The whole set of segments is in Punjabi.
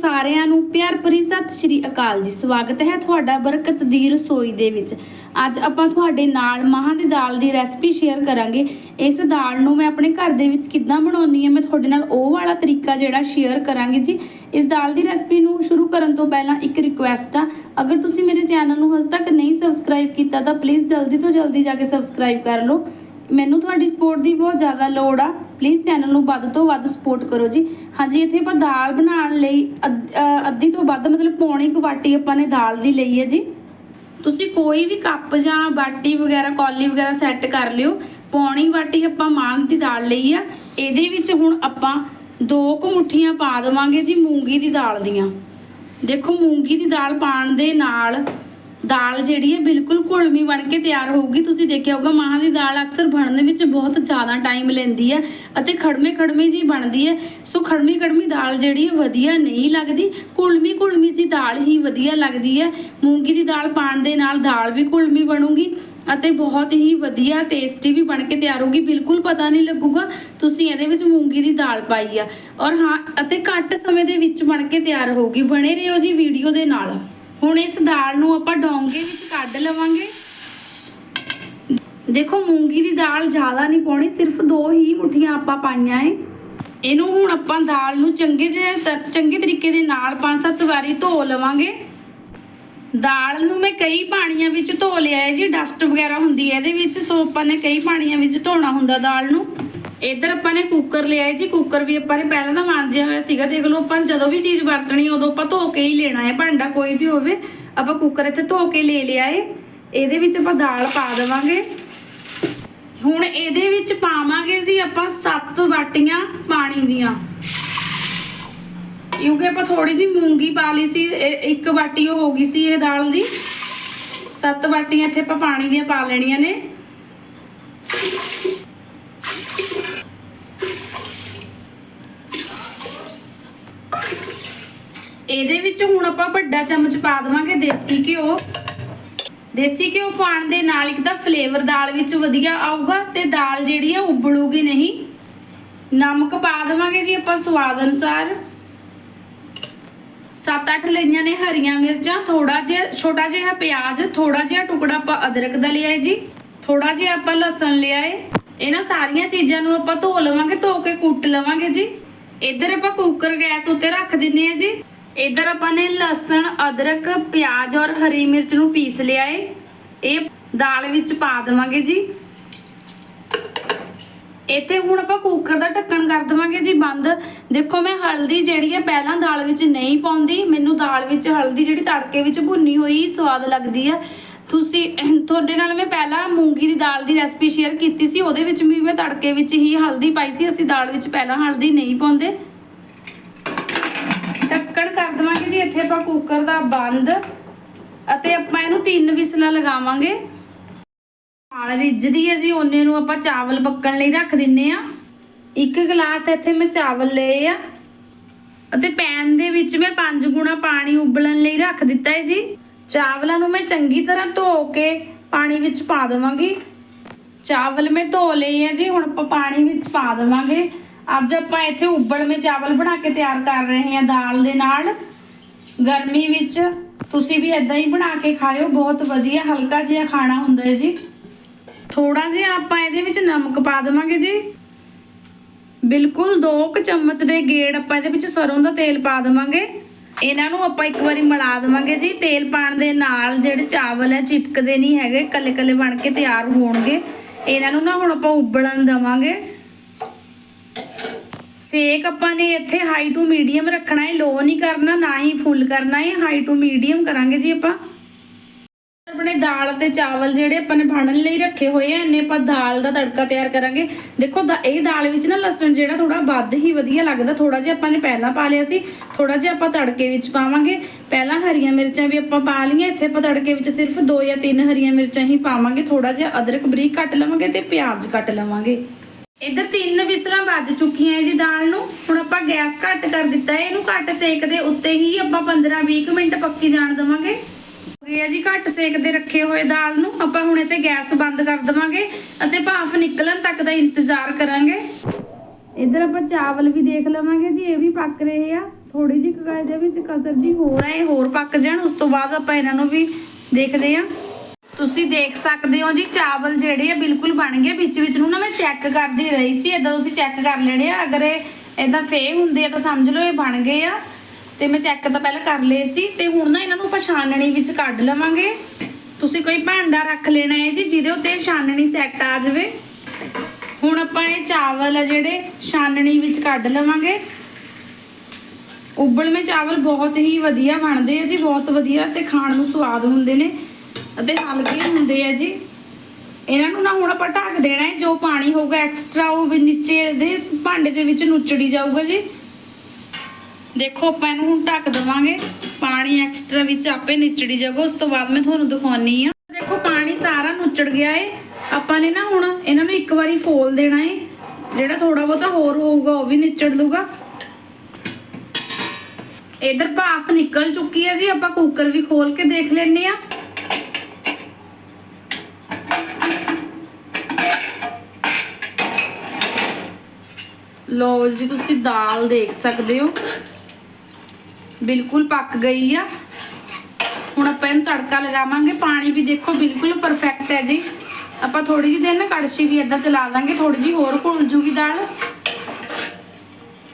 ਸਾਰਿਆਂ ਨੂੰ ਪਿਆਰ ਭਰੀ ਸਤਿ ਸ਼੍ਰੀ ਅਕਾਲ ਜੀ। ਸਵਾਗਤ ਹੈ ਤੁਹਾਡਾ ਬਰਕਤ ਦੀ ਰਸੋਈ ਦੇ ਵਿੱਚ। ਅੱਜ ਆਪਾਂ ਤੁਹਾਡੇ ਨਾਲ ਮਾਹਾਂ ਦੀ ਦਾਲ ਦੀ ਰੈਸਪੀ ਸ਼ੇਅਰ ਕਰਾਂਗੇ। ਇਸ ਦਾਲ ਨੂੰ ਮੈਂ ਆਪਣੇ ਘਰ ਦੇ ਵਿੱਚ ਕਿੱਦਾਂ ਬਣਾਉਣੀ ਹੈ, ਮੈਂ ਤੁਹਾਡੇ ਨਾਲ ਉਹ ਵਾਲਾ ਤਰੀਕਾ ਜਿਹੜਾ ਸ਼ੇਅਰ ਕਰਾਂਗੀ ਜੀ। ਇਸ ਦਾਲ ਦੀ ਰੈਸਪੀ ਨੂੰ ਸ਼ੁਰੂ ਕਰਨ ਤੋਂ ਪਹਿਲਾਂ ਇੱਕ ਰਿਕੁਐਸਟ ਆ। ਅਗਰ ਤੁਸੀਂ ਮੇਰੇ ਚੈਨਲ ਨੂੰ ਹਜੇ ਤੱਕ ਨਹੀਂ ਸਬਸਕ੍ਰਾਈਬ ਕੀਤਾ, ਤਾਂ ਪਲੀਜ਼ ਜਲਦੀ ਤੋਂ ਜਲਦੀ ਜਾ ਕੇ ਸਬਸਕ੍ਰਾਈਬ ਕਰ ਲਓ। ਮੈਨੂੰ ਤੁਹਾਡੀ ਸਪੋਰਟ ਦੀ ਬਹੁਤ ਜ਼ਿਆਦਾ ਲੋੜ ਆ। ਪਲੀਜ਼ ਚੈਨਲ ਨੂੰ ਵੱਧ ਤੋਂ ਵੱਧ ਸਪੋਰਟ ਕਰੋ ਜੀ। ਹਾਂਜੀ, ਇੱਥੇ ਆਪਾਂ ਦਾਲ ਬਣਾਉਣ ਲਈ ਅੱਧ- ਅੱਧੀ ਤੋਂ ਵੱਧ ਮਤਲਬ ਪੌਣੀ ਕੁ ਬਾਟੀ ਆਪਾਂ ਨੇ ਦਾਲ ਦੀ ਲਈ ਹੈ ਜੀ। ਤੁਸੀਂ ਕੋਈ ਵੀ ਕੱਪ ਜਾਂ ਬਾਟੀ ਵਗੈਰਾ, ਕੌਲੀ ਵਗੈਰਾ ਸੈੱਟ ਕਰ ਲਿਓ। ਪੌਣੀ ਵਾਟੀ ਆਪਾਂ ਮਾਂ ਦੀ ਦਾਲ ਲਈ ਆ। ਇਹਦੇ ਵਿੱਚ ਹੁਣ ਆਪਾਂ ਦੋ ਕੁ ਮੁੱਠੀਆਂ ਪਾ ਦੇਵਾਂਗੇ ਜੀ ਮੂੰਗੀ ਦੀ ਦਾਲ ਦੀਆਂ। ਦੇਖੋ, ਮੂੰਗੀ ਦੀ ਦਾਲ ਪਾਣ ਦੇ ਨਾਲ ਦਾਲ ਜਿਹੜੀ ਹੈ ਬਿਲਕੁਲ ਘੁਲਮੀ ਬਣ ਕੇ ਤਿਆਰ ਹੋਊਗੀ। ਤੁਸੀਂ ਦੇਖਿਆ ਹੋਊਗਾ ਮਾਂ ਦੀ ਦਾਲ ਅਕਸਰ ਬਣਨ ਵਿੱਚ ਬਹੁਤ ਜ਼ਿਆਦਾ ਟਾਈਮ ਲੈਂਦੀ ਹੈ ਅਤੇ ਖੜਮੇ ਖੜਮੇ ਜੀ ਬਣਦੀ ਹੈ। ਸੋ ਖੜਮੀ ਖੜਮੀ ਦਾਲ ਜਿਹੜੀ ਹੈ ਵਧੀਆ ਨਹੀਂ ਲੱਗਦੀ ਘੁਲਮੀ ਘੁਲਮੀ ਜੀ ਦਾਲ ਹੀ ਵਧੀਆ ਲੱਗਦੀ ਹੈ। ਮੂੰਗੀ ਦੀ ਦਾਲ ਪਾਣ ਦੇ ਨਾਲ ਦਾਲ ਵੀ ਘੁਲਮੀ ਬਣੂਗੀ ਅਤੇ ਬਹੁਤ ਹੀ ਵਧੀਆ ਟੇਸਟੀ ਵੀ ਬਣ ਕੇ ਤਿਆਰ ਹੋਊਗੀ। ਬਿਲਕੁਲ ਪਤਾ ਨਹੀਂ ਲੱਗੂਗਾ ਤੁਸੀਂ ਇਹਦੇ ਵਿੱਚ ਮੂੰਗੀ ਦੀ ਦਾਲ ਪਾਈ ਆ। ਔਰ ਹਾਂ, ਅਤੇ ਘੱਟ ਸਮੇਂ ਦੇ ਵਿੱਚ ਬਣ ਕੇ ਤਿਆਰ ਹੋਊਗੀ। ਬਣੇ ਰਹੋ ਜੀ ਵੀਡੀਓ ਦੇ ਨਾਲ। ਹੁਣ ਇਸ ਦਾਲ ਨੂੰ ਆਪਾਂ ਡੋਂਗੇ ਵਿੱਚ ਕੱਢ ਲਵਾਂਗੇ। ਦੇਖੋ, ਮੂੰਗੀ ਦੀ ਦਾਲ ਜ਼ਿਆਦਾ ਨਹੀਂ ਪਾਉਣੀ, ਸਿਰਫ ਦੋ ਹੀ ਮੁਠੀਆਂ ਆਪਾਂ ਪਾਈਆਂ ਏ। ਇਹਨੂੰ ਹੁਣ ਆਪਾਂ ਦਾਲ ਨੂੰ ਚੰਗੇ ਜਿਹੇ ਚੰਗੇ ਤਰੀਕੇ ਦੇ ਨਾਲ ਪੰਜ ਸੱਤ ਵਾਰੀ ਧੋ ਲਵਾਂਗੇ। ਦਾਲ ਨੂੰ ਮੈਂ ਕਈ ਪਾਣੀਆਂ ਵਿੱਚ ਧੋ ਲਿਆ ਹੈ ਜੀ, ਡਸਟ ਵਗੈਰਾ ਹੁੰਦੀ ਹੈ ਇਹਦੇ ਵਿੱਚ, ਸੋ ਆਪਾਂ ਨੇ ਕਈ ਪਾਣੀਆਂ ਵਿੱਚ ਧੋਣਾ ਹੁੰਦਾ ਦਾਲ ਨੂੰ। ਇੱਧਰ ਆਪਾਂ ਨੇ ਕੁੱਕਰ ਲਿਆ ਹੈ ਜੀ ਕੁੱਕਰ ਵੀ ਆਪਾਂ ਨੇ ਪਹਿਲਾਂ ਤਾਂ ਮਾਂਜਿਆ ਹੋਇਆ ਸੀਗਾ, ਦੇਖ ਲਓ ਆਪਾਂ ਜਦੋਂ ਵੀ ਚੀਜ਼ ਵਰਤਣੀ ਉਦੋਂ ਆਪਾਂ ਧੋ ਕੇ ਹੀ ਲੈਣਾ ਹੈ, ਭਾਂਡਾ ਕੋਈ ਵੀ ਹੋਵੇ, ਆਪਾਂ ਕੁੱਕਰ ਇੱਥੇ ਧੋ ਕੇ ਲੈ ਲਿਆ ਏ ਇਹਦੇ ਵਿੱਚ ਆਪਾਂ ਦਾਲ ਪਾ ਦੇਵਾਂਗੇ। ਹੁਣ ਇਹਦੇ ਵਿੱਚ ਪਾਵਾਂਗੇ ਜੀ ਆਪਾਂ 7 ਬਾਟੀਆਂ ਪਾਣੀ ਦੀਆਂ। ਕਿਉਂਕਿ ਆਪਾਂ ਥੋੜੀ ਜੀ ਮੂੰਗੀ ਪਾ ਲਈ ਸੀ, ਇਹ- ਇੱਕ ਬਾਟੀ ਉਹ ਹੋ ਗਈ ਸੀ ਇਹ ਦਾਲ ਦੀ। ਸੱਤ ਬਾਟੀਆਂ ਇੱਥੇ ਆਪਾਂ ਪਾਣੀ ਦੀਆਂ ਪਾ ਲੈਣੀਆਂ ਨੇ। ਇਹਦੇ ਵਿੱਚ ਹੁਣ ਆਪਾਂ ਵੱਡਾ ਚਮਚ ਪਾ ਦੇਵਾਂਗੇ ਦੇਸੀ ਘਿਓ। ਦੇਸੀ ਘਿਓ ਪਾਉਣ ਦੇ ਨਾਲ ਇੱਕ ਤਾਂ ਫਲੇਵਰ ਦਾਲ ਵਿੱਚ ਵਧੀਆ ਆਊਗਾ ਤੇ ਦਾਲ ਜਿਹੜੀ ਆ ਉਬਲੂਗੀ ਨਹੀਂ। ਨਮਕ ਪਾ ਦੇਵਾਂਗੇ ਜੀ ਆਪਾਂ ਸਵਾਦ ਅਨੁਸਾਰ। 7-8 ਲਈਆਂ ਨੇ ਹਰੀਆਂ ਮਿਰਚਾਂ ਥੋੜਾ ਜਿਹਾ, ਛੋਟਾ ਜਿਹਾ ਪਿਆਜ਼ ਥੋੜਾ ਜਿਹਾ ਟੁਕੜਾ ਆਪਾਂ ਅਦਰਕ ਦਾ ਲਿਆ ਹੈ ਜੀ। ਥੋੜਾ ਜਿਹਾ ਆਪਾਂ ਲਸਣ ਲਿਆ ਹੈ ਇਹਨਾਂ ਸਾਰੀਆਂ ਚੀਜ਼ਾਂ ਨੂੰ ਆਪਾਂ ਧੋ ਲਵਾਂਗੇ, ਧੋ ਕੇ ਕੁੱਟ ਲਵਾਂਗੇ ਜੀ। ਇੱਧਰ ਆਪਾਂ ਕੁੱਕਰ ਗੈਸ ਉੱਤੇ ਰੱਖ ਦਿੰਨੇ ਆ ਜੀ। ਇੱਧਰ ਆਪਾਂ ਨੇ ਲਸਣ, ਅਦਰਕ, ਪਿਆਜ਼ ਔਰ ਹਰੀ ਮਿਰਚ ਨੂੰ ਪੀਸ ਲਿਆ ਹੈ ਇਹ ਦਾਲ ਵਿੱਚ ਪਾ ਦੇਵਾਂਗੇ ਜੀ। ਇੱਥੇ ਹੁਣ ਆਪਾਂ ਕੁੱਕਰ ਦਾ ਢੱਕਣ ਕਰ ਦੇਵਾਂਗੇ ਜੀ ਬੰਦ। ਦੇਖੋ ਮੈਂ ਹਲਦੀ ਜਿਹੜੀ ਹੈ ਪਹਿਲਾਂ ਦਾਲ ਵਿੱਚ ਨਹੀਂ ਪਾਉਂਦੀ। ਮੈਨੂੰ ਦਾਲ ਵਿੱਚ ਹਲਦੀ ਜਿਹੜੀ ਤੜਕੇ ਵਿੱਚ ਭੁੰਨੀ ਹੋਈ ਸਵਾਦ ਲੱਗਦੀ ਹੈ ਤੁਸੀਂ, ਤੁਹਾਡੇ ਨਾਲ ਮੈਂ ਪਹਿਲਾਂ ਮੂੰਗੀ ਦੀ ਦਾਲ ਦੀ ਰੈਸਪੀ ਸ਼ੇਅਰ ਕੀਤੀ ਸੀ। ਉਹਦੇ ਵਿੱਚ ਵੀ ਮੈਂ ਤੜਕੇ ਵਿੱਚ ਹੀ ਹਲਦੀ ਪਾਈ ਸੀ। ਅਸੀਂ ਦਾਲ ਵਿੱਚ ਪਹਿਲਾਂ ਹਲਦੀ ਨਹੀਂ ਪਾਉਂਦੇ ਢੱਕਣ ਕਰ ਦੇਵਾਂਗੇ ਜੀ ਇੱਥੇ ਆਪਾਂ ਕੁੱਕਰ ਦਾ ਬੰਦ ਅਤੇ ਆਪਾਂ ਇਹਨੂੰ ਤਿੰਨ ਵਿਸਲਾਂ ਲਗਾਵਾਂਗੇ। ਦਾਲ ਰਿੱਝਦੀ ਹੈ ਜੀ, ਉਹਨੇ ਨੂੰ ਆਪਾਂ ਚਾਵਲ ਪੱਕਣ ਲਈ ਰੱਖ ਦਿੰਨੇ ਆ। ਇੱਕ ਗਲਾਸ ਇੱਥੇ ਮੈਂ ਚਾਵਲ ਲਏ ਆ ਅਤੇ ਪੈਨ ਦੇ ਵਿੱਚ ਮੈਂ 5 ਗੁਣਾ ਪਾਣੀ ਉਬਲਣ ਲਈ ਰੱਖ ਦਿੱਤਾ ਹੈ ਜੀ। ਚਾਵਲਾਂ ਨੂੰ ਮੈਂ ਚੰਗੀ ਤਰ੍ਹਾਂ ਧੋ ਕੇ ਪਾਣੀ ਵਿੱਚ ਪਾ ਦੇਵਾਂਗੀ। ਚਾਵਲ ਮੈਂ ਧੋ ਲਏ ਆ ਜੀ, ਹੁਣ ਆਪਾਂ ਪਾਣੀ ਵਿੱਚ ਪਾ ਦੇਵਾਂਗੇ। ਅੱਜ ਆਪਾਂ ਇੱਥੇ ਉਬਲ ਮੇ ਚਾਵਲ ਬਣਾ ਕੇ ਤਿਆਰ ਕਰ ਰਹੇ ਹਾਂ ਦਾਲ ਦੇ ਨਾਲ। ਗਰਮੀ ਵਿੱਚ ਤੁਸੀਂ ਵੀ ਇਦਾਂ ਹੀ ਬਣਾ ਕੇ ਖਾਇਓ, ਬਹੁਤ ਵਧੀਆ, ਹਲਕਾ ਜਿਹਾ ਖਾਣਾ ਹੁੰਦਾ ਹੈ ਜੀ। ਥੋੜਾ ਜਿਹਾ ਆਪਾਂ ਇਹਦੇ ਵਿੱਚ ਨਮਕ ਪਾ ਦੇਵਾਂਗੇ ਜੀ। ਬਿਲਕੁਲ 2 ਕੁ ਚਮਚ ਦੇ ਗੇੜ ਆਪਾਂ ਇਹਦੇ ਵਿੱਚ ਸਰੋਂ ਦਾ ਤੇਲ ਪਾ ਦੇਵਾਂਗੇ। ਇਹਨਾਂ ਨੂੰ ਆਪਾਂ ਇੱਕ ਵਾਰੀ ਮਿਲਾ ਦੇਵਾਂਗੇ ਜੀ। ਤੇਲ ਪਾਣ ਦੇ ਨਾਲ ਜਿਹੜੇ ਚਾਵਲ ਹੈ ਚਿਪਕਦੇ ਨਹੀਂ ਹੈਗੇ ਕੱਲੇ ਕੱਲੇ ਬਣ ਕੇ ਤਿਆਰ ਹੋਣਗੇ। ਇਹਨਾਂ ਨੂੰ ਨਾ ਹੁਣ ਆਪਾਂ ਉਬਲਣ ਦੇਵਾਂਗੇ। ਸੇਕ ਆਪਾਂ ਨੇ ਇੱਥੇ ਹਾਈ ਟੂ ਮੀਡੀਅਮ ਰੱਖਣਾ ਹੈ ਲੋ ਨਹੀਂ ਕਰਨਾ, ਨਾ ਹੀ ਫੁੱਲ ਕਰਨਾ ਹੈ ਹਾਈ ਟੂ ਮੀਡੀਅਮ ਕਰਾਂਗੇ ਜੀ ਆਪਾਂ। ਆਪਣੇ ਦਾਲ ਤੇ ਚਾਵਲ ਜਿਹੜੇ ਆਪਾਂ ਨੇ ਬਣਨ ਲਈ ਰੱਖੇ ਹੋਏ ਆ, ਇੰਨੇ ਆਪਾਂ ਦਾਲ ਦਾ ਤੜਕਾ ਤਿਆਰ ਕਰਾਂਗੇ। ਦੇਖੋ, ਦਾ- ਇਹ ਦਾਲ ਵਿੱਚ ਨਾ ਲਸਣ ਜਿਹੜਾ ਥੋੜਾ ਵੱਧ ਹੀ ਵਧੀਆ ਲੱਗਦਾ ਥੋੜਾ ਜਿਹਾ ਆਪਾਂ ਨੇ ਪਹਿਲਾਂ ਪਾ ਲਿਆ ਸੀ ਥੋੜਾ ਜਿਹਾ ਆਪਾਂ ਤੜਕੇ ਵਿੱਚ ਪਾਵਾਂਗੇ। ਪਹਿਲਾਂ ਹਰੀਆਂ ਮਿਰਚਾਂ ਵੀ ਆਪਾਂ ਪਾ ਲਈਆਂ, ਇੱਥੇ ਆਪਾਂ ਤੜਕੇ ਵਿੱਚ ਸਿਰਫ ਦੋ ਜਾਂ ਤਿੰਨ ਹਰੀਆਂ ਮਿਰਚਾਂ ਹੀ ਪਾਵਾਂਗੇ ਥੋੜਾ ਜਿਹਾ ਅਦਰਕ ਬਰੀਕ ਕੱਟ ਲਵਾਂਗੇ ਤੇ ਪਿਆਜ਼ ਕੱਟ ਲਵਾਂਗੇ। ਇੱਧਰ ਤਿੰਨ ਵਿਸਲਾਂ ਵੱਜ ਚੁੱਕੀਆਂ ਜੀ ਦਾਲ ਨੂੰ। ਹੁਣ ਆਪਾਂ ਗੈਸ ਘੱਟ ਕਰ ਦਿੱਤਾ ਹੈ, ਇਹਨੂੰ ਘੱਟ ਸੇਕ ਦੇ ਉੱਤੇ ਹੀ ਆਪਾਂ 15-20 ਮਿੰਟ ਪੱਕੀ ਜਾਣ ਦੇਵਾਂਗੇ। ਗਿਆ ਜੀ ਘੱਟ ਸੇਕ ਦੇ ਰੱਖੇ ਹੋਏ ਦਾਲ ਨੂੰ। ਆਪਾਂ ਹੁਣ ਇੱਥੇ ਗੈਸ ਬੰਦ ਕਰ ਦੇਵਾਂਗੇ ਅਤੇ ਭਾਫ ਨਿਕਲਣ ਤੱਕ ਦਾ ਇੰਤਜ਼ਾਰ ਕਰਾਂਗੇ। ਇੱਧਰ ਆਪਾਂ ਚਾਵਲ ਵੀ ਦੇਖ ਲਵਾਂਗੇ ਜੀ, ਇਹ ਵੀ ਪੱਕ ਰਹੇ ਆ। ਥੋੜੀ ਜਿਹੀ ਕੁ ਇਹਦੇ ਵਿੱਚ ਕਸਰ ਜੀ ਹੋਰ ਹੈ ਇਹ ਹੋਰ ਪੱਕ ਜਾਣ, ਉਸ ਤੋਂ ਬਾਅਦ ਆਪਾਂ ਇਹਨਾਂ ਨੂੰ ਵੀ ਦੇਖਦੇ ਆ ਤੁਸੀਂ ਦੇਖ ਸਕਦੇ ਹੋ ਜੀ, ਚਾਵਲ ਜਿਹੜੇ ਆ ਬਿਲਕੁਲ ਬਣ ਗਏ। ਵਿੱਚ ਵਿੱਚ ਨੂੰ ਨਾ ਮੈਂ ਚੈੱਕ ਕਰਦੀ ਰਹੀ ਸੀ ਇਦਾਂ ਤੁਸੀਂ ਚੈੱਕ ਕਰ ਲੈਣੇ ਆ। ਅਗਰ ਇਹ ਇਦਾਂ ਫੇ ਹੁੰਦੇ ਆ ਤਾਂ ਸਮਝ ਲਓ ਇਹ ਬਣ ਗਏ ਆ। ਤੇ ਮੈਂ ਚੈੱਕ ਤਾਂ ਪਹਿਲਾਂ ਕਰ ਲਏ ਸੀ। ਤੇ ਹੁਣ ਨਾ ਇਹਨਾਂ ਨੂੰ ਆਪਾਂ ਵਿੱਚ ਕੱਢ ਲਵਾਂਗੇ। ਤੁਸੀਂ ਕੋਈ ਭਾਂਡਾ ਰੱਖ ਲੈਣਾ ਹੈ ਜੀ, ਜਿਹਦੇ ਉੱਤੇ ਛਾਨਣੀ ਸੈੱਟ ਆ ਜਾਵੇ। ਹੁਣ ਆਪਾਂ ਇਹ ਚਾਵਲ ਆ ਜਿਹੜੇ ਛਾਨਣੀ ਵਿੱਚ ਕੱਢ ਲਵਾਂਗੇ। ਉਬਲਵੇਂ ਚਾਵਲ ਬਹੁਤ ਹੀ ਵਧੀਆ ਬਣਦੇ ਆ ਜੀ, ਬਹੁਤ ਵਧੀਆ ਤੇ ਖਾਣ ਨੂੰ ਸਵਾਦ ਹੁੰਦੇ ਨੇ। ਅਤੇ ਹਲਕੇ ਹੁੰਦੇ ਆ ਜੀ। ਇਹਨਾਂ ਨੂੰ ਨਾ ਹੁਣ ਆਪਾਂ ਢੱਕ ਦੇਣਾ ਹੈ, ਜੋ ਪਾਣੀ ਹੋਊਗਾ ਐਕਸਟਰਾ ਉਹ ਵੀ ਨੀਚੇ ਦੇ ਭਾਂਡੇ ਦੇ ਵਿੱਚ ਨੁੱਚੜੀ ਜਾਊਗਾ ਜੀ। ਦੇਖੋ ਆਪਾਂ ਇਹਨੂੰ ਹੁਣ ਢੱਕ ਦੇਵਾਂਗੇ। ਪਾਣੀ ਐਕਸਟਰਾ ਵਿੱਚ ਆਪੇ ਨਿਚੜੀ ਜਾਊਗਾ, ਉਸ ਤੋਂ ਬਾਅਦ ਮੈਂ ਤੁਹਾਨੂੰ ਦਿਖਾਉਣੀ ਆ। ਦੇਖੋ ਪਾਣੀ ਸਾਰਾ ਨੁੱਚੜ ਗਿਆ ਏ। ਆਪਾਂ ਨੇ ਨਾ ਹੁਣ ਇਹਨਾਂ ਨੂੰ ਇੱਕ ਵਾਰੀ ਫੋਲ ਦੇਣਾ ਏ। ਜਿਹੜਾ ਥੋੜਾ ਬਹੁਤਾ ਹੋਰ ਹੋਊਗਾ, ਉਹ ਵੀ ਨਿਚੜ ਲੂਗਾ ਇਧਰ ਭਾਫ ਨਿਕਲ ਚੁੱਕੀ ਹੈ ਜੀ, ਆਪਾਂ ਕੁੱਕਰ ਵੀ ਖੋਲ ਕੇ ਦੇਖ ਲੈਣੇ ਆ। ਲੋ ਜੀ, ਤੁਸੀਂ ਦਾਲ ਦੇਖ ਸਕਦੇ ਹੋ। ਬਿਲਕੁਲ ਪੱਕ ਗਈ ਆ। ਹੁਣ ਆਪਾਂ ਇਹਨੂੰ ਤੜਕਾ ਲਗਾਵਾਂਗੇ। ਪਾਣੀ ਵੀ ਦੇਖੋ ਬਿਲਕੁਲ ਪਰਫੈਕਟ ਹੈ ਜੀ। ਆਪਾਂ ਥੋੜੀ ਜਿਹੀ ਦੇਰ ਨਾ ਕੜਛੀ ਵੀ ਇਦਾਂ ਚਲਾ ਲਾਂਗੇ। ਥੋੜੀ ਜਿਹੀ ਹੋਰ ਘੁਲ ਜੂਗੀ ਦਾਲ।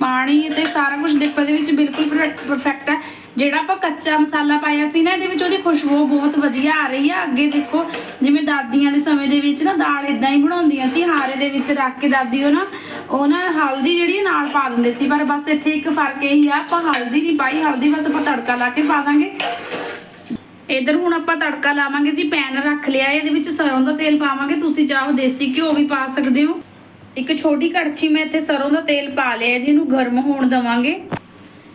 ਪਾਣੀ ਤੇ ਸਾਰਾ ਕੁਝ ਦੇਖੋ ਇਹਦੇ ਵਿੱਚ ਬਿਲਕੁਲ ਪਰਫੈਕਟ ਹੈ। ਜਿਹੜਾ ਆਪਾਂ ਕੱਚਾ ਮਸਾਲਾ ਪਾਇਆ ਸੀ ਨਾ, ਇਹਦੇ ਵਿੱਚ ਉਹਦੀ ਖੁਸ਼ਬੂ ਬਹੁਤ ਵਧੀਆ ਆ ਰਹੀ ਆ। ਅੱਗੇ ਦੇਖੋ, ਜਿਵੇਂ ਦਾਦੀਆਂ ਦੇ ਸਮੇਂ ਦੇ ਵਿੱਚ ਨਾ ਦਾਲ ਇਦਾਂ ਹੀ ਬਣਾਉਂਦੀਆਂ ਸੀ, ਹਾਰੇ ਦੇ ਵਿੱਚ ਰੱਖ ਕੇ ਦਾਦੀ ਉਹ ਨਾ ਉਹ ਨਾ ਹਲਦੀ ਜਿਹੜੀ ਨਾਲ ਪਾ ਦਿੰਦੇ ਸੀ। ਪਰ ਬਸ ਇੱਥੇ ਇੱਕ ਫ਼ਰਕ ਇਹੀ ਆ, ਆਪਾਂ ਹਲਦੀ ਨਹੀਂ ਪਾਈ, ਹਲਦੀ ਬਸ ਆਪਾਂ ਤੜਕਾ ਲਾ ਕੇ ਪਾ ਦਾਂਗੇ। ਇਧਰ ਹੁਣ ਆਪਾਂ ਤੜਕਾ ਲਾਵਾਂਗੇ ਜੀ, ਪੈਨ ਰੱਖ ਲਿਆ, ਇਹਦੇ ਵਿੱਚ ਸਰੋਂ ਦਾ ਤੇਲ ਪਾਵਾਂਗੇ। ਤੁਸੀਂ ਚਾਹੋ ਦੇਸੀ ਘਿਓ ਵੀ ਪਾ ਸਕਦੇ ਹੋ। ਇੱਕ ਛੋਟੀ ਕੜਛੀ ਮੈਂ ਇੱਥੇ ਸਰੋਂ ਦਾ ਤੇਲ ਪਾ ਲਿਆ ਜੀ, ਇਹਨੂੰ ਗਰਮ ਹੋਣ ਦਵਾਂਗੇ।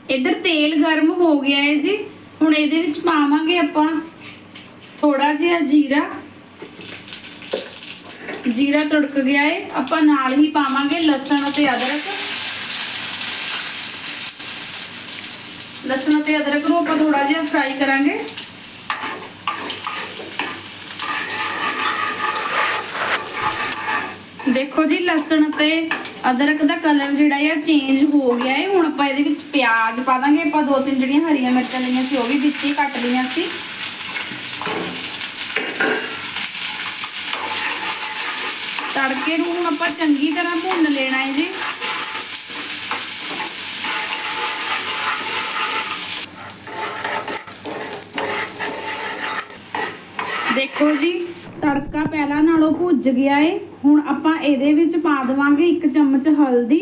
ਇਧਰ ਤੇਲ ਗਰਮ ਹੋ ਗਿਆ ਹੈ ਜੀ। ਹੁਣ ਇਹਦੇ ਵਿੱਚ ਪਾਵਾਂਗੇ ਆਪਾਂ ਥੋੜਾ ਜਿਹਾ ਜੀਰਾ। ਜੀਰਾ ਤੜਕ ਗਿਆ ਹੈ ਆਪਾਂ ਨਾਲ ਹੀ ਪਾਵਾਂਗੇ ਲਸਣ ਅਤੇ ਅਦਰਕ। ਲਸਣ ਅਤੇ ਅਦਰਕ ਨੂੰ ਆਪਾਂ ਥੋੜਾ ਜਿਹਾ ਫਰਾਈ ਕਰਾਂਗੇ। ਦੇਖੋ ਜੀ, ਲਸਣ ਅਤੇ ਅਦਰਕ ਦਾ ਕਲਰ ਜਿਹੜਾ ਹੈ ਚੇਂਜ ਹੋ ਗਿਆ ਹੈ ਹੁਣ ਆਪਾਂ ਇਹਦੇ ਵਿੱਚ ਪਿਆਜ਼ ਪਾ ਦਾਂਗੇ। ਆਪਾਂ ਦੋ ਤਿੰਨ ਜਿਹੜੀਆਂ ਹਰੀਆਂ ਮਿਰਚਾਂ ਲਈਆਂ ਸੀ, ਉਹ ਵੀ ਵਿੱਚ ਹੀ ਕੱਟ ਲਈਆਂ ਸੀ। ਤੜਕੇ ਨੂੰ ਹੁਣ ਆਪਾਂ ਚੰਗੀ ਤਰ੍ਹਾਂ ਭੁੰਨ ਲੈਣਾ ਹੈ ਜੀ। ਦੇਖੋ ਜੀ, ਤੜਕਾ ਪਹਿਲਾਂ ਨਾਲੋਂ ਭੁੱਜ ਗਿਆ ਏ। ਹੁਣ ਆਪਾਂ ਇਹਦੇ ਵਿੱਚ ਪਾ ਦੇਵਾਂਗੇ ਇੱਕ ਚਮਚ ਹਲਦੀ।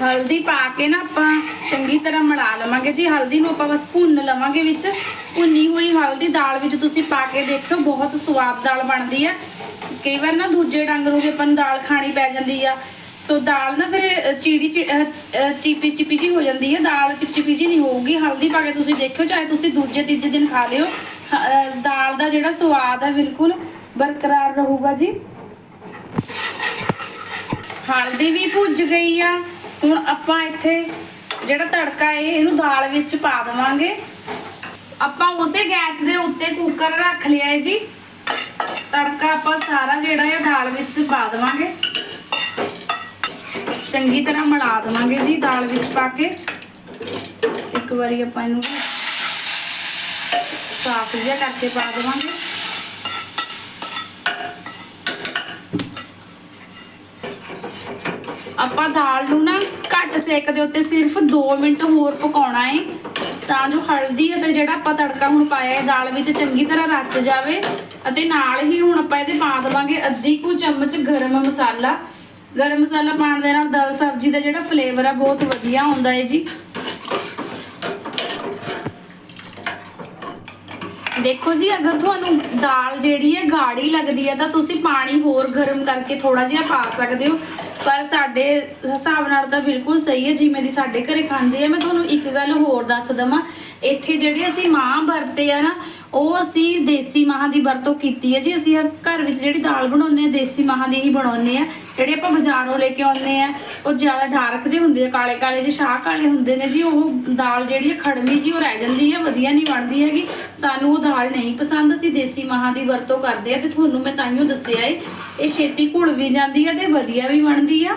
ਹਲਦੀ ਪਾ ਕੇ ਨਾ ਆਪਾਂ ਚੰਗੀ ਤਰ੍ਹਾਂ ਮਿਲਾ ਲਵਾਂਗੇ ਜੀ। ਹਲਦੀ ਨੂੰ ਆਪਾਂ ਬਸ ਭੁੰਨ ਲਵਾਂਗੇ ਵਿੱਚ। ਭੁੰਨੀ ਹੋਈ ਹਲਦੀ ਦਾਲ ਵਿੱਚ ਤੁਸੀਂ ਪਾ ਕੇ ਦੇਖਿਓ, ਬਹੁਤ ਸਵਾਦ ਦਾਲ ਬਣਦੀ ਹੈ ਕਈ ਵਾਰ ਨਾ ਦੂਜੇ ਡੰਗ ਨੂੰ ਵੀ ਆਪਾਂ ਨੂੰ ਦਾਲ ਖਾਣੀ ਪੈ ਜਾਂਦੀ ਆ। ਸੋ ਦਾਲ ਨਾ ਫਿਰ ਚੀੜੀ ਚੀਪੀ ਚੀਪੀ ਜੀ ਹੋ ਜਾਂਦੀ ਹੈ ਦਾਲ ਚਿਪਚਿਪੀ ਜੀ ਨਹੀਂ ਹੋਊਗੀ। ਹਲਦੀ ਪਾ ਕੇ ਤੁਸੀਂ ਦੇਖਿਓ, ਚਾਹੇ ਤੁਸੀਂ ਦੂਜੇ ਤੀਜੇ ਦਿਨ ਖਾ ਲਿਓ। ਅਹ ਦਾਲ ਦਾ ਜਿਹੜਾ ਸਵਾਦ ਆ, ਬਿਲਕੁਲ ਬਰਕਰਾਰ ਰਹੂਗਾ ਜੀ। ਹਲਦੀ ਵੀ ਭੁੱਜ ਗਈ ਆ। ਹੁਣ ਆਪਾਂ ਇੱਥੇ ਜਿਹੜਾ ਤੜਕਾ ਹੈ ਇਹਨੂੰ ਦਾਲ ਵਿੱਚ ਪਾ ਦੇਵਾਂਗੇ। ਆਪਾਂ ਉਸੇ ਗੈਸ ਦੇ ਉੱਤੇ ਕੁੱਕਰ ਰੱਖ ਲਿਆ ਹੈ ਜੀ। ਤੜਕਾ ਆਪਾਂ ਸਾਰਾ ਜਿਹੜਾ ਹੈ ਦਾਲ ਵਿੱਚ ਪਾ ਦੇਵਾਂਗੇ। ਚੰਗੀ ਤਰ੍ਹਾਂ ਮਿਲਾ ਦੇਵਾਂਗੇ ਜੀ ਦਾਲ ਵਿੱਚ ਪਾ ਕੇ। ਇੱਕ ਵਾਰੀ ਆਪਾਂ ਇਹਨੂੰ ਸਾਫ਼ ਜਿਹਾ ਕਰਕੇ ਪਾ ਦੇਵਾਂਗੇ। ਆਪਾਂ ਦਾਲ ਨੂੰ ਨਾ ਘੱਟ ਸੇਕ ਦੇ ਉੱਤੇ ਸਿਰਫ 2 ਮਿੰਟ ਹੋਰ ਪਕਾਉਣਾ ਹੈ ਤਾਂ ਜੋ ਹਲਦੀ ਅਤੇ ਜਿਹੜਾ ਆਪਾਂ ਤੜਕਾ ਹੁਣ ਪਾਇਆ ਹੈ ਦਾਲ ਵਿੱਚ ਚੰਗੀ ਤਰ੍ਹਾਂ ਰਚ ਜਾਵੇ ਅਤੇ ਨਾਲ ਹੀ ਹੁਣ ਆਪਾਂ ਇਹਦੇ ਪਾ ਦੇਵਾਂਗੇ ਅੱਧੀ ਕੁ ਚਮਚ ਗਰਮ ਮਸਾਲਾ। ਗਰਮ ਮਸਾਲਾ ਪਾਉਣ ਦੇ ਨਾਲ ਦਾਲ ਸਬਜ਼ੀ ਦਾ ਜਿਹੜਾ ਫਲੇਵਰ ਆ ਬਹੁਤ ਵਧੀਆ ਆਉਂਦਾ ਹੈ ਜੀ। ਦੇਖੋ ਜੀ, ਅਗਰ ਤੁਹਾਨੂੰ ਦਾਲ ਜਿਹੜੀ ਹੈ ਗਾੜੀ ਲੱਗਦੀ ਹੈ ਤਾਂ ਤੁਸੀਂ ਪਾਣੀ ਹੋਰ ਗਰਮ ਕਰਕੇ ਥੋੜਾ ਜਿਹਾ ਪਾ ਸਕਦੇ ਹੋ। ਪਰ ਸਾਡੇ ਹਿਸਾਬ ਨਾਲ ਤਾਂ ਬਿਲਕੁਲ ਸਹੀ ਹੈ, ਜਿਵੇਂ ਦੀ ਸਾਡੇ ਘਰੇ ਖਾਂਦੇ ਆ। ਮੈਂ ਤੁਹਾਨੂੰ ਇੱਕ ਗੱਲ ਹੋਰ ਦੱਸ ਦਵਾਂ। ਇੱਥੇ ਜਿਹੜੇ ਅਸੀਂ ਮਾਂ ਵਰਤੇ ਆ ਨਾ ਉਹ ਅਸੀਂ ਦੇਸੀ ਮਾਹਾਂ ਦੀ ਵਰਤੋਂ ਕੀਤੀ ਹੈ ਜੀ। ਅਸੀਂ ਘਰ ਵਿੱਚ ਜਿਹੜੀ ਦਾਲ ਬਣਾਉਂਦੇ ਆ ਦੇਸੀ ਮਾਹਾਂ ਦੀ ਹੀ ਬਣਾਉਂਦੇ ਆ ਜਿਹੜੇ ਆਪਾਂ ਬਾਜ਼ਾਰੋਂ ਲੈ ਕੇ ਆਉਂਦੇ ਆ ਉਹ ਜ਼ਿਆਦਾ ਡਾਰਕ ਜਿਹੇ ਹੁੰਦੇ ਆ, ਕਾਲੇ ਕਾਲੇ ਜਿਹੇ, ਸ਼ਾਹ ਕਾਲੇ ਹੁੰਦੇ ਨੇ ਜੀ। ਉਹ ਦਾਲ ਜਿਹੜੀ ਹੈ ਖੜਮੀ ਜੀ ਉਹ ਰਹਿ ਜਾਂਦੀ ਹੈ, ਵਧੀਆ ਨਹੀਂ ਬਣਦੀ ਹੈਗੀ। ਸਾਨੂੰ ਉਹ ਦਾਲ ਨਹੀਂ ਪਸੰਦ। ਅਸੀਂ ਦੇਸੀ ਮਾਹਾਂ ਦੀ ਵਰਤੋਂ ਕਰਦੇ ਆ ਤੇ ਤੁਹਾਨੂੰ ਮੈਂ ਤਾਂਹੀਓ ਦੱਸਿਆ ਏ। ਇਹ ਛੇਤੀ ਘੁਲ ਵੀ ਜਾਂਦੀ ਹੈ ਤੇ ਵਧੀਆ ਵੀ ਬਣਦੀ ਆ।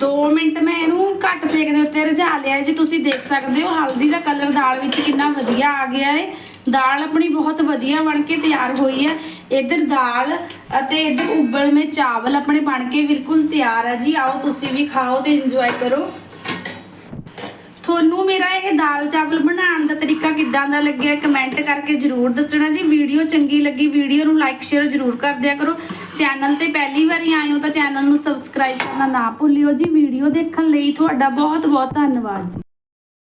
2 ਮਿੰਟ ਮੈਂ ਇਹਨੂੰ ਘੱਟ ਸੇਕ ਦੇ ਉੱਤੇ ਰਝਾ ਲਿਆ ਜੀ ਤੁਸੀਂ ਦੇਖ ਸਕਦੇ ਹੋ, ਹਲਦੀ ਦਾ ਕਲਰ ਦਾਲ ਵਿੱਚ ਕਿੰਨਾ ਵਧੀਆ ਆ ਗਿਆ ਹੈ। ਦਾਲ ਆਪਣੀ ਬਹੁਤ ਵਧੀਆ ਬਣ ਕੇ ਤਿਆਰ ਹੋਈ ਹੈ। ਇੱਧਰ ਦਾਲ ਅਤੇ ਇੱਧਰ ਮੇ ਚਾਵਲ ਆਪਣੇ ਬਣ ਕੇ ਬਿਲਕੁਲ ਤਿਆਰ ਹੈ। ਜੀ ਆਓ, ਤੁਸੀਂ ਵੀ ਖਾਓ ਤੇ ਇੰਜੋਏ ਕਰੋ। ਤੁਹਾਨੂੰ ਮੇਰਾ ਇਹ ਦਾਲ ਚਾਵਲ ਬਣਾਉਣ ਦਾ ਤਰੀਕਾ ਕਿੱਦਾਂ ਦਾ ਲੱਗਿਆ ਕਮੈਂਟ ਕਰਕੇ ਜਰੂਰ ਦੱਸਣਾ ਜੀ। ਵੀਡੀਓ ਚੰਗੀ ਲੱਗੀ, ਵੀਡੀਓ ਨੂੰ ਲਾਈਕ ਸ਼ੇਅਰ ਜਰੂਰ ਕਰ ਦਿਆ ਕਰੋ। ਚੈਨਲ ਤੇ ਪਹਿਲੀ ਵਾਰੀ ਆਏ ਹੋ ਤਾਂ ਚੈਨਲ ਨੂੰ ਸਬਸਕ੍ਰਾਈਬ ਕਰਨਾ ਨਾ ਭੁੱਲਿਓ ਜੀ। ਵੀਡੀਓ ਦੇਖਣ ਲਈ ਤੁਹਾਡਾ ਬਹੁਤ ਬਹੁਤ ਧੰਨਵਾਦ ਜੀ।